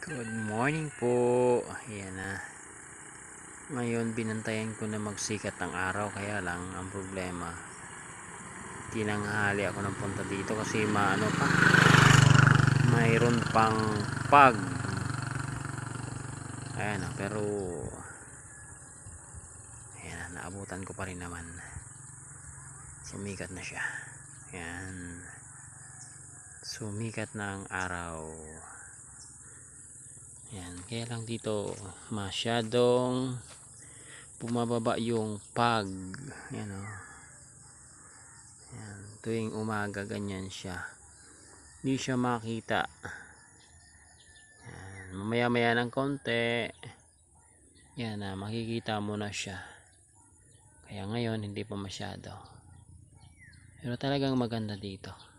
Good morning po. Ayan na. Ngayon binantayan ko na magsikat ng araw kaya lang ang problema. Tinanghali ako ng punta dito kasi maano pa. Mayroon pang pag. Ayan na pero ayan na naabutan ko pa rin naman. Sumikat na siya. Ayan. Sumikat na ang araw. Yan, kaya lang dito masyadong bumababa yung pag. Yan o. Yan, tuwing umaga ganyan siya. Hindi siya makita. Yan, mamaya maya ng konti. Yan na, makikita mo na siya. Kaya ngayon hindi pa masyado. Pero talagang maganda dito.